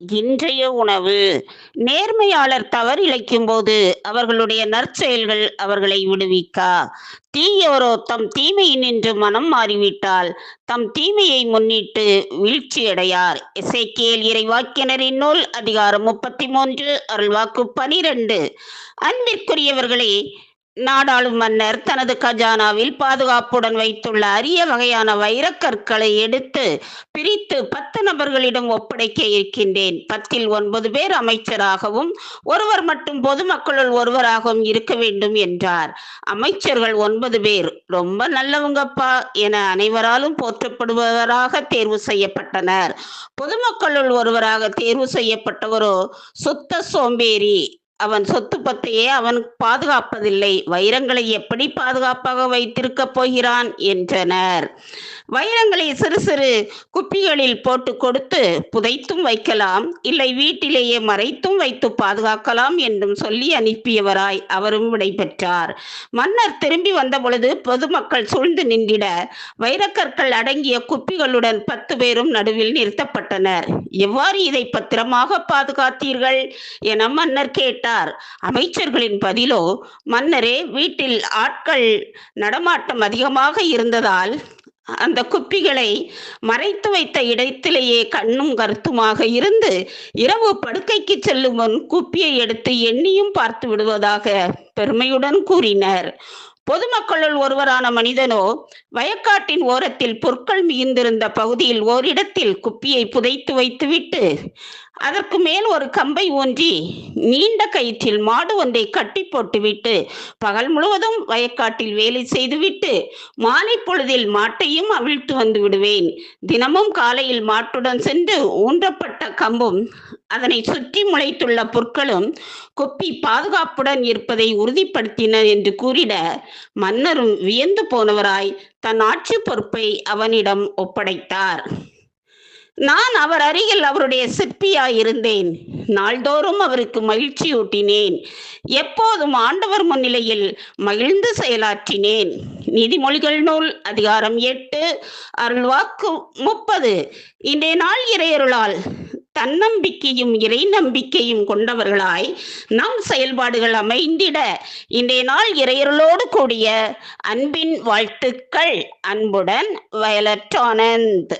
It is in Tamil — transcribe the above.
இன்றைய உணவு. நேர்மையாளர் தவறிழைக்கும் போது அவர்களுடைய நற்செயல்கள் அவர்களை விடுவிக்கா. தீயோரோ தம் தீமையினின்று மனம் மாறிவிட்டால் தம் தீமையை முன்னிட்டு வீழ்ச்சியடையார் இசைக்கியல் இறைவாக்கினரின் நூல் அதிகாரம் முப்பத்தி மூன்று அருள்வாக்கு பனிரெண்டு. அன்பிற்குரியவர்களே நாடாளும் மன்னர் தனது கஜானாவில் பாதுகாப்புடன் வைத்துள்ள அரிய வகையான வைரக்கற்களை எடுத்து பிரித்து பத்து நபர்களிடம் ஒப்படைக்க இருக்கின்றேன். பத்தில் ஒன்பது பேர் அமைச்சராகவும் ஒருவர் மட்டும் பொதுமக்களுள் ஒருவராகவும் இருக்க வேண்டும் என்றார். அமைச்சர்கள் ஒன்பது பேர். ரொம்ப நல்லவங்கப்பா என அனைவராலும் போற்றப்படுபவராக தேர்வு செய்யப்பட்டனர். பொதுமக்களுள் ஒருவராக தேர்வு செய்யப்பட்டவரோ சுத்த சோம்பேறி. அவன் சொத்து பத்தையே அவன் பாதுகாப்பதில்லை. வைரங்களை எப்படி பாதுகாப்பாக வைத்திருக்க போகிறான்? என்றனர். வைரங்களை சிறு சிறு குப்பிகளில் போட்டு கொடுத்து புதைத்தும் வைக்கலாம். இல்லை வீட்டிலேயே மறைத்தும் வைத்து பாதுகாக்கலாம் என்றும் சொல்லி அனுப்பியவராய் அவரும் விடைபெற்றார். மன்னர் திரும்பி வந்த பொழுது பொதுமக்கள் சூழ்ந்து நின்றிட வைரக்கற்கள் அடங்கிய குப்பிகளுடன் பத்து பேரும் நடுவில் நிறுத்தப்பட்டனர். எவ்வாறு இதை பத்திரமாக பாதுகாத்தீர்கள்? என மன்னர் கேட்டார். கேட்டார். அமைச்சர்களின் பதிலோ மன்னரே வீட்டில் ஆட்கள் நடமாட்டம் அதிகமாக இருந்ததால் அந்த குப்பிகளை மறைத்து வைத்த இடத்திலேயே கண்ணும் கருத்துமாக இருந்து இரவு படுக்கைக்கு செல்லும் முன் குப்பியை எடுத்து எண்ணியும் பார்த்து விடுவதாக பெருமையுடன் கூறினர். பொதுமக்களுள் ஒருவரான மனிதனோ வயக்காட்டின் ஓரத்தில் பொருட்கள் மிகுந்திருந்த பகுதியில் ஓரிடத்தில் குப்பியை புதைத்து வைத்துவிட்டு அதற்கு மேல் ஒரு கம்பை ஊன்றி நீண்ட கயிற்றில் மாடு ஒன்றை கட்டி போட்டுவிட்டு பகல் முழுவதும் வயக்காட்டில் வேலை செய்துவிட்டு மாலை பொழுதில் மாட்டையும் அவிழ்த்து வந்து விடுவேன். தினமும் காலையில் மாட்டுடன் சென்று ஊன்றப்பட்ட கம்பும் அதனை சுற்றி முளைத்துள்ள புற்களும் கொப்பி பாதுகாப்புடன் இருப்பதை உறுதிப்படுத்தின என்று கூறிட மன்னரும் வியந்து போனவராய் தன் ஆட்சி பொறுப்பை அவனிடம் ஒப்படைத்தார். நான் அவர் அருகில் அவருடைய சிற்பியாயிருந்தேன் நாள்தோறும் அவருக்கு மகிழ்ச்சியூட்டினேன். எப்போதும் ஆண்டவர் முன்னிலையில் மகிழ்ந்து செயலாற்றினேன். நீதிமொழிகள் நூல் அதிகாரம் எட்டு அருள்வாக்கு முப்பது. இன்றைய நாள் இறையருளால் தன்னம்பிக்கையும் இறை நம்பிக்கையும் கொண்டவர்களாய் நம் செயல்பாடுகள் அமைந்திட இன்றைய நாள் இறையர்களோடு கூடிய அன்பின் வாழ்த்துக்கள். அன்புடன் வயலட் ஆனந்த்.